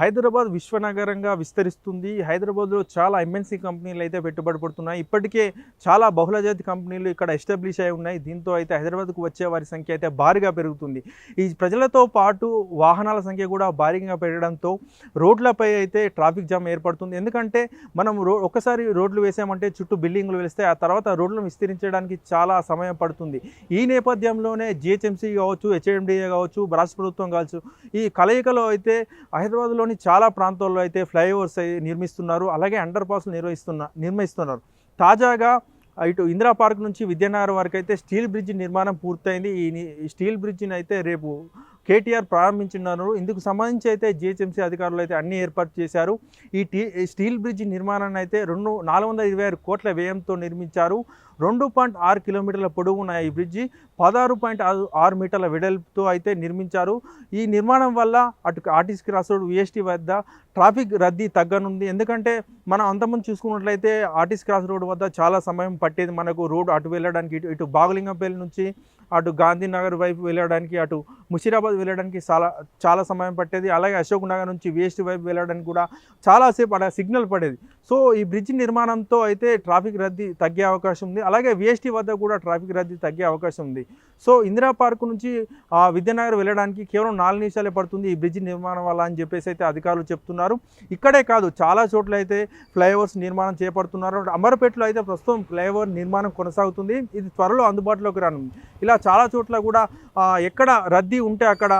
హైదరాబాద్ విశ్వనగరంగా విస్తరిస్తుంది. హైదరాబాద్లో చాలా ఎంఎన్సీ కంపెనీలు అయితే పెట్టుబడి పడుతున్నాయి. ఇప్పటికే చాలా బహుళజాతి కంపెనీలు ఇక్కడ ఎస్టాబ్లిష్ అయి ఉన్నాయి. దీంతో అయితే హైదరాబాద్కు వచ్చే వారి సంఖ్య అయితే భారీగా పెరుగుతుంది. ఈ ప్రజలతో పాటు వాహనాల సంఖ్య కూడా భారీగా పెరగడంతో రోడ్లపై అయితే ట్రాఫిక్ జామ్ ఏర్పడుతుంది. ఎందుకంటే మనం రో ఒకసారి రోడ్లు వేసామంటే చుట్టూ బిల్డింగ్లు వేస్తే ఆ తర్వాత రోడ్లను విస్తరించడానికి చాలా సమయం పడుతుంది. ఈ నేపథ్యంలోనే జిహెచ్ఎంసీ కావచ్చు హెచ్ఎండిఏ కావచ్చు రాష్ట్ర ప్రభుత్వం కావచ్చు ఈ కలయికలో అయితే హైదరాబాద్లో హైదరాబాద్లోని చాలా ప్రాంతాల్లో అయితే ఫ్లైఓవర్స్ నిర్మిస్తున్నారు. అలాగే అండర్ పాస్లు నిర్వహిస్తున్న నిర్మిస్తున్నారు. తాజాగా ఇటు ఇందిరా పార్క్ నుంచి విద్యానగర్ వరకు అయితే స్టీల్ బ్రిడ్జ్ నిర్మాణం పూర్తయింది. ఈ స్టీల్ బ్రిడ్జిని అయితే రేపు కేటీఆర్ ప్రారంభించున్నారు ఇందుకు సంబంధించి అయితే జిహెచ్ఎంసీ అధికారులు అయితే అన్ని ఏర్పాటు చేశారు. ఈ టీ ఈ స్టీల్ బ్రిడ్జ్ నిర్మాణాన్ని అయితే రెండు నాలుగు వందల ఇరవై ఆరు కోట్ల వ్యయంతో నిర్మించారు. రెండు పాయింట్ ఆరు కిలోమీటర్ల పొడవు ఉన్న ఈ బ్రిడ్జి పదహారు పాయింట్ ఆరు ఆరు మీటర్ల వెడల్పుతో అయితే నిర్మించారు. ఈ నిర్మాణం వల్ల అటు ఆర్టీసీ క్రాస్ రోడ్ విఎస్టీ వద్ద ట్రాఫిక్ రద్దీ తగ్గనుంది. ఎందుకంటే మనం అంతకుముందు చూసుకున్నట్లయితే ఆర్టీసీ క్రాస్ రోడ్ వద్ద చాలా సమయం పట్టేది. మనకు రోడ్ అటు వెళ్ళడానికి ఇటు ఇటు బాగలింగంపల్లి నుంచి అటు గాంధీనగర్ వైపు వెళ్ళడానికి అటు ముషీరాబాద్ వెళ్ళడానికి చాలా చాలా సమయం పట్టేది. అలాగే అశోక్ నగర్ నుంచి వేస్ట్ వైపు వెళ్ళడానికి కూడా చాలాసేపు అలా సిగ్నల్ పడేది. సో ఈ బ్రిడ్జ్ నిర్మాణంతో అయితే ట్రాఫిక్ రద్దీ తగ్గే అవకాశం ఉంది. అలాగే విఎస్టీ వద్ద కూడా ట్రాఫిక్ రద్దీ తగ్గే అవకాశం ఉంది. సో ఇందిరా పార్క్ నుంచి ఆ, విద్యానగర్ వెళ్ళడానికి కేవలం నాలుగు నిమిషాలే పడుతుంది ఈ బ్రిడ్జ్ నిర్మాణం వల్ల అని చెప్పేసి అయితే అధికారులు చెప్తున్నారు. ఇక్కడే కాదు చాలా చోట్ల అయితే ఫ్లైఓవర్స్ నిర్మాణం చేపడుతున్నారు. అమరపేటలో అయితే ప్రస్తుతం ఫ్లైఓవర్ నిర్మాణం కొనసాగుతుంది. ఇది త్వరలో అందుబాటులోకి రానుంది. ఇలా చాలా చోట్ల కూడా ఎక్కడ రద్దీ ఉంటే అక్కడ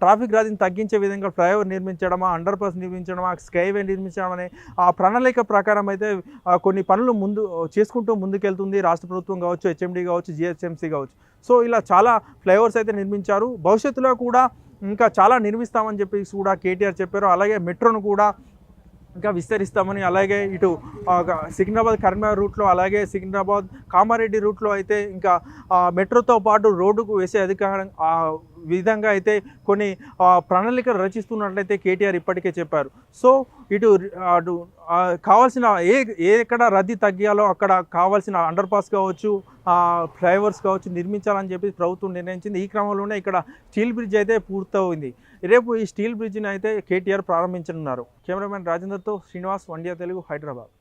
ట్రాఫిక్ రద్దీని తగ్గించే విధంగా ఫ్లైఓవర్ నిర్మించడమా అండర్ పాస్ నిర్మించడమా స్కైవే నిర్మించడం అనే ఆ ప్రణాళిక ప్రకారం అయితే కొన్ని పనులు ముందు చేసుకుంటూ ముందుకెళ్తుంది రాష్ట్ర ప్రభుత్వం కావచ్చు హెచ్ఎండి కావచ్చు జిహెచ్ఎంసీ కావచ్చు. సో ఇలా చాలా ఫ్లైఓవర్స్ అయితే నిర్మించారు. భవిష్యత్తులో కూడా ఇంకా చాలా నిర్మిస్తామని చెప్పేసి కూడా కేటీఆర్ చెప్పారు. అలాగే మెట్రోను కూడా ఇంకా విస్తరిస్తామని అలాగే ఇటు సికింద్రాబాద్ కరీంనగర్ రూట్లో అలాగే సికింద్రాబాద్ కామారెడ్డి రూట్లో అయితే ఇంకా మెట్రోతో పాటు రోడ్డుకు వేసే అధికారం విధంగా అయితే కొన్ని ప్రణాళికలు రచిస్తున్నట్లయితే కేటీఆర్ ఇప్పటికే చెప్పారు. సో ఇటు అటు కావాల్సిన ఏ ఏ ఎక్కడ రద్దీ తగ్గాలో అక్కడ కావాల్సిన అండర్ పాస్ కావచ్చు ఫ్లైఓవర్స్ కావచ్చు నిర్మించాలని చెప్పి ప్రభుత్వం నిర్ణయించింది. ఈ క్రమంలోనే ఇక్కడ స్టీల్ బ్రిడ్జ్ అయితే పూర్తయింది. రేపు ఈ స్టీల్ బ్రిడ్జ్ని అయితే కేటీఆర్ ప్రారంభించనున్నారు. కెమెరామెన్ రాజేందర్తో శ్రీనివాస్ వండియా తెలుగు హైదరాబాద్.